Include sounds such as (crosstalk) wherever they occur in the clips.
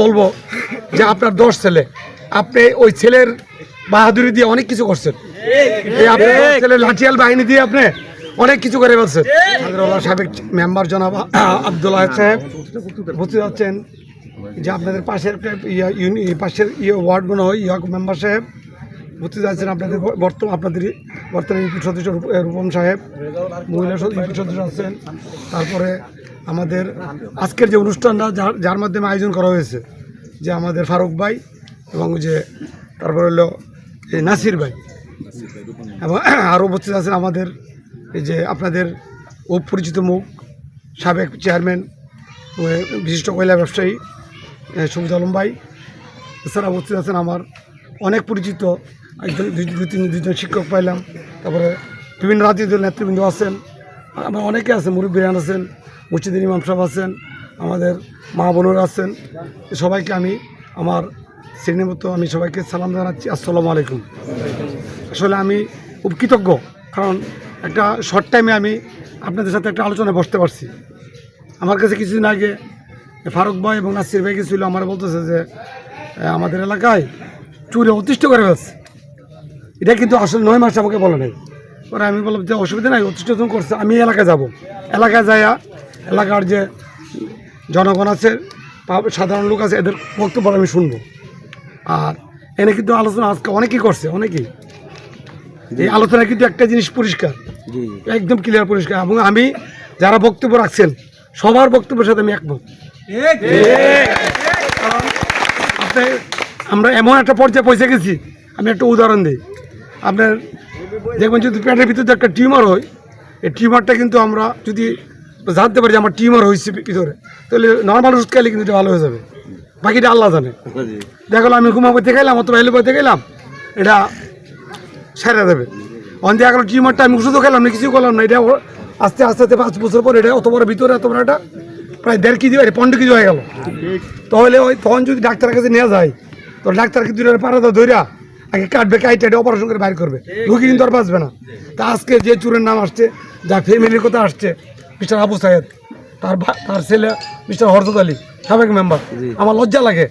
বলব যে আপনার দশ ছেলে। আপনি ওই ছেলের বাহাদুরি দিয়ে অনেক কিছু করছেন। আপনার দশ লাঠিয়াল বাহিনী দিয়ে আপনি অনেক কিছু করে ফেলছেন। সাবেক মেম্বার জনাব আবদুল্লাহ সাহেব বুঝতে পারছেন যে আপনাদের পাশের পাশের ইয়ে ওয়ার্ড মনে হয় ইয়া মেম্বার সাহেব। বুঝতে যাচ্ছেন আপনাদের বর্তমান আপনাদের বর্তমান ইউপি সদস্য রূপম সাহেব মহিলা ইউপি সদস্য আছেন। তারপরে আমাদের আজকের যে অনুষ্ঠানটা যার যার মাধ্যমে আয়োজন করা হয়েছে যে আমাদের ফারুক ভাই এবং যে তারপর হলো এই নাসির ভাই। এবং (clears throat) আরও উপস্থিত আছেন আমাদের এই যে আপনাদের অপরিচিত মুখ সাবেক চেয়ারম্যান বিশিষ্ট কয়লা ব্যবসায়ী এ, সুবিদ আলম ভাই। এছাড়া উপস্থিত আছেন আমার অনেক পরিচিত একজন দুই তিন দুজন শিক্ষক পাইলাম। তারপরে বিভিন্ন রাজনীতির নেতৃবৃন্দ আছেন। আমার অনেকে আছেন মুরব্বীরান আছেন মুর্শিদিন ইমাম সাহেব আছেন, আমাদের মা বোনেরা আছেন। সবাইকে আমি আমার শ্রেণির মতো আমি সবাইকে সালাম জানাচ্ছি। আসসালামু আলাইকুম। আসলে আমি খুব কৃতজ্ঞ, কারণ একটা শর্ট টাইমে আমি আপনাদের সাথে একটা আলোচনায় বসতে পারছি। আমার কাছে কিছুদিন আগে ফারুক ভাই এবং নাসির ভাই গেছিল, আমার বলতেছে যে আমাদের এলাকায় চুরি অতিষ্ঠ করে ফেলছে। এটা কিন্তু আসলে নয় মাস আমাকে বলে নাই। পরে আমি বললাম যে অসুবিধা নাই অতিষ্ঠ যখন করছে আমি এলাকায় যাব। এলাকায় যাইয়া এলাকার যে জনগণ আছে সাধারণ লোক আছে এদের বক্তব্য আমি শুনব। আর এনে কিন্তু আলোচনা আজকে অনেকেই করছে অনেকেই। এই আলোচনা কিন্তু একটা জিনিস পরিষ্কার। একদম ক্লিয়ার পরিষ্কার। এবং আমি যারা বক্তব্য রাখছেন সবার বক্তব্যের সাথে আমি একমত। কারণ আপনি আমরা এমন একটা পর্যায়ে পৌঁছে গেছি। আমি একটা উদাহরণ দিই। আপনার দেখবেন যদি পেটের ভিতরে একটা টিউমার হয় এই টিউমারটা কিন্তু আমরা যদি জানতে পারি যে আমার টিউমার হয়েছে ভিতরে তাহলে নর্মাল ওষুধ খাইলে কিন্তু ভালো হয়ে যাবে। বাকিটা আল্লাহ জানে। দেখা আমি ঘুমাবতে গেলাম অথবা এলোপাতে গেলাম এটা সেরে দেবে। অন দেখা গেলো টিউমারটা আমি ওষুধও খেলাম না কিছু করলাম না এটা আস্তে আস্তে আস্তে পাঁচ বছর পর এটা অত বড় ভিতরে এত বড় এটা প্রায় দেড় কেজি হয় পনেরো কেজি হয়ে গেল। তাহলে ওই তখন যদি ডাক্তারের কাছে নিয়ে যায় তো ডাক্তার কিন্তু পাড়াটা ধইরা আগে কাটবে কাইটে অপারেশন করে বাইর করবে। রুগী কিন্তু আর বাঁচবে না। তা আজকে যে চুরের নাম আসছে যা ফ্যামিলির কথা আসছে মিস্টার আবু সাহেদ তার তার ছেলে মিস্টার হরজত আলী সাবেক মেম্বার আমার লজ্জা লাগে।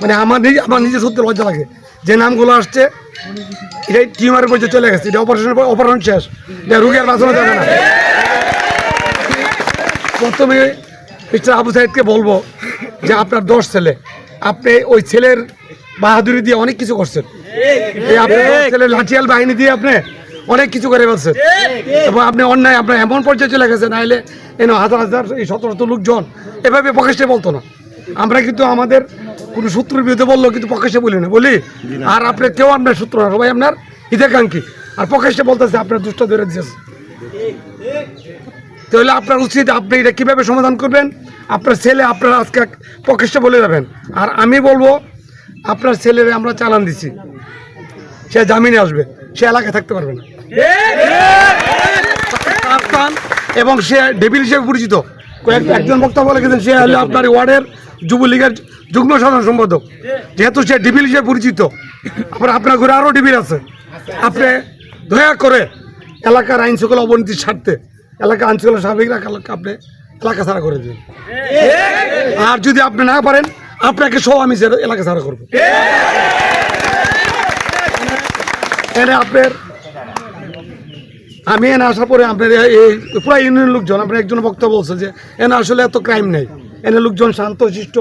মানে আমার নিজে আমার নিজের সত্যি লজ্জা লাগে। যে নামগুলো আসছে এটা টিউমারের পর্যায়ে চলে গেছে। এটা অপারেশনের পর অপারেশন শেষ। এটা রুগী আর বাঁচানো যাবে না। প্রথমে মিস্টার আবু সাইদকে বলব যে আপনার দশ ছেলে আপনি ওই ছেলের বাহাদুরি দিয়ে অনেক কিছু করছেন। লাঠিয়াল বাহিনী দিয়ে আপনি অনেক কিছু করে ফেলছেন। এবং আপনি অন্যায় আপনার এমন পর্যায়ে চলে গেছেন নাইলে এন হাজার হাজার এই শত শত লোকজন এভাবে প্রকাশ্যে বলতো না। আমরা কিন্তু আমাদের কোনো সূত্রের বিরুদ্ধে বলল কিন্তু প্রকাশ্যে বলি না। বলি আর আপনি কেউ আপনার সূত্র না সবাই আপনার হিতাকাঙ্ক্ষী। আর প্রকাশ্যে বলতেছে আপনার দুষ্ট ধরে দিয়েছে। তাহলে আপনার উচিত আপনি এটা কীভাবে সমাধান করবেন? আপনার ছেলে আপনার আজকে প্রকাশ্যে বলে যাবেন। আর আমি বলব আপনার ছেলেরে আমরা চালান দিছি। সে জামিনে আসবে, সে এলাকায় থাকতে পারবে না। এবং সে ডেবিল হিসেবে পরিচিত। কয়েক- একজন বক্তা বলে গেছেন, সে হলো আপনার ওয়ার্ডের যুবলীগের যুগ্ম সাধারণ সম্পাদক। যেহেতু সে ডিবিল হিসেবে পরিচিত, আপনার আপনার ঘরে আরও ডিবিল আছে। আপনি দয়া করে এলাকার আইন শৃঙ্খলা অবনতির স্বার্থে এলাকা আইন শৃঙ্খলা স্বাভাবিক রাখা আপনি এলাকা ছাড়া করে দেবেন আর যদি আপনি না পারেন আপনাকে সহ আমি এলাকা ছাড়া করব। এনে আপনার আমি এনে আসার পরে আপনার এই- এই পুরো ইউনিয়ন লোকজন আপনার একজন বক্তা বলছে যে এনে আসলে এত ক্রাইম নেই। এনে লোকজন শান্ত শিষ্ট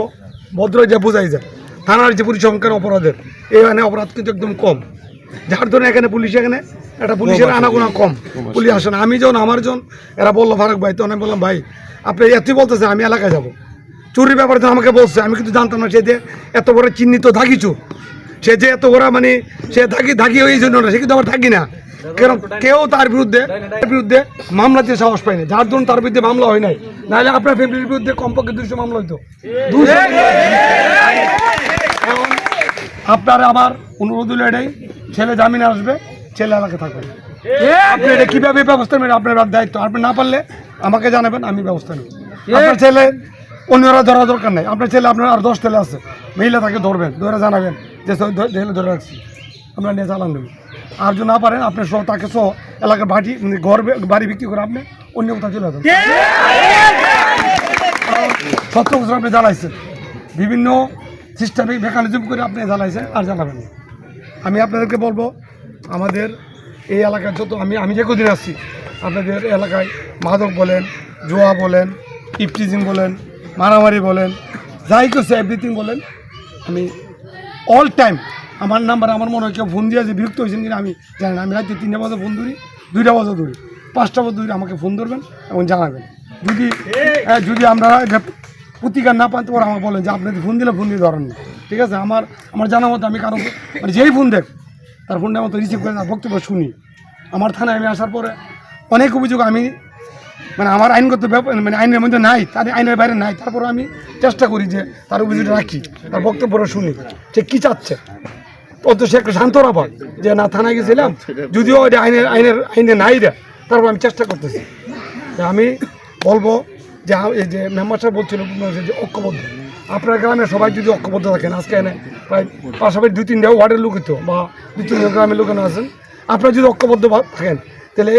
ভদ্র যা বোঝাই যায়। থানার যে পরিসংখ্যান অপরাধের এখানে অপরাধ কিন্তু একদম কম। যার জন্য এখানে পুলিশ এখানে একটা পুলিশের আনাগোনা কম। পুলিশ আসে না। আমি যখন আমার যখন এরা বলল ফারুক ভাই তখন আমি বললাম ভাই আপনি এতই বলতেছে আমি এলাকায় যাব। চুরির ব্যাপারে তো আমাকে বলছে, আমি কিন্তু জানতাম না সে যে এত বড় চিহ্নিত চুর সে যে এত বড় মানে সে থাকি থাকি ওই জন্য না, সে কিন্তু আমার থাকি না। কারণ কেউ তার বিরুদ্ধে বিরুদ্ধে মামলা দিয়ে সাহস পায়নি যার জন্য তার বিরুদ্ধে মামলা হয় নাই। নাহলে আপনার ফ্যামিলির বিরুদ্ধে কমপক্ষে দুশো মামলা হইতো। আপনার আমার অনুরোধ হলো এটাই, ছেলে জামিনে আসবে, ছেলে এলাকা থাকবে। আপনি এটা কীভাবে ব্যবস্থা নেবেন? আপনার দায়িত্ব। আপনি না পারলে আমাকে জানাবেন, আমি ব্যবস্থা নেব। আপনার ছেলে অন্যরা ধরা দরকার নেই। আপনার ছেলে, আপনার আর দশ ছেলে আছে। মহিলা তাকে ধরবেন, ধরে জানাবেন যে ধরে রাখছি। আমরা নিয়ে চালান দেবেন আর যদি না পারেন আপনি সহ তাকে সহ এলাকার বাড়ি ঘর বাড়ি বিক্রি করে আপনি অন্য কোথাও চলে যাবেন। সত্তর বছর আপনি জ্বালাইছেন বিভিন্ন সিস্টেমে মেকানিজম করে আপনি জ্বালাইছেন আর জ্বালাবেন আমি আপনাদেরকে বলব, আমাদের এই এলাকায় যত আমি আমি যে কদিন আসছি আপনাদের এলাকায় মাদক বলেন, জোয়া বলেন ইপটিজিং বলেন মারামারি বলেন, যাই করছে এভরিথিং বলেন। আমি অল টাইম আমার নাম্বার আমার মনে হয় কেউ ফোন দিয়ে যে বিরক্ত হয়েছেন কিনা আমি জানি না। আমি রাত্রে তিনটা বাজে ফোন ধরি, দুইটা বাজে ধরি, পাঁচটা বাজে ধরি আমাকে ফোন ধরবেন এবং জানাবেন। যদি যদি আমরা প্রতিকার না পান তো আমাকে বলেন যে আপনি ফোন দিলে ফোন দিয়ে ধরেন না। ঠিক আছে? আমার আমার জানা মতো আমি কারও মানে যেই ফোন দেখ, তার ফোনটা মতো রিসিভ করে তার বক্তব্য শুনি। আমার থানায় আমি আসার পরে অনেক অভিযোগ আমি মানে আমার আইনগত ব্যাপার মানে আইনের মধ্যে নাই, তার আইনের বাইরে নাই। তারপর আমি চেষ্টা করি যে তার অভিযোগ রাখি, তার বক্তব্যটা শুনি। যে কী চাচ্ছে? অত সে একটু শান্ত না পায় যে না, থানায় গেছিলাম, যদিও এটা আইনের আইনের আইনে নাই রে। তারপর আমি চেষ্টা করতেছি। আমি বলব যে এই যে মেম্বার সাহেব বলছিল যে ঐক্যবদ্ধ। আপনার গ্রামে সবাই যদি ঐক্যবদ্ধ থাকেন, আজকে এনে প্রায় পাশাপাশি দুই, তিনটা ওয়ার্ডের লোক তো, বা দুই, তিনটা গ্রামের লোকেরা আছেন। আপনারা যদি ঐক্যবদ্ধ থাকেন, তাহলে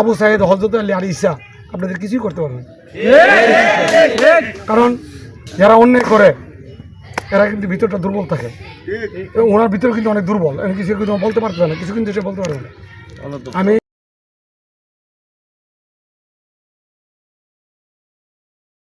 আবু সাহেদ হজরত আলী আর ইসা আপনাদের কিছুই করতে পারবে না। কারণ যারা অন্যায় করে এরা কিন্তু ভিতরটা দুর্বল থাকে। এবং ওনার ভিতরে কিন্তু অনেক দুর্বল। কিছু কিন্তু বলতে পারতো না? কিছু কিন্তু সে বলতে পারবে না। আমি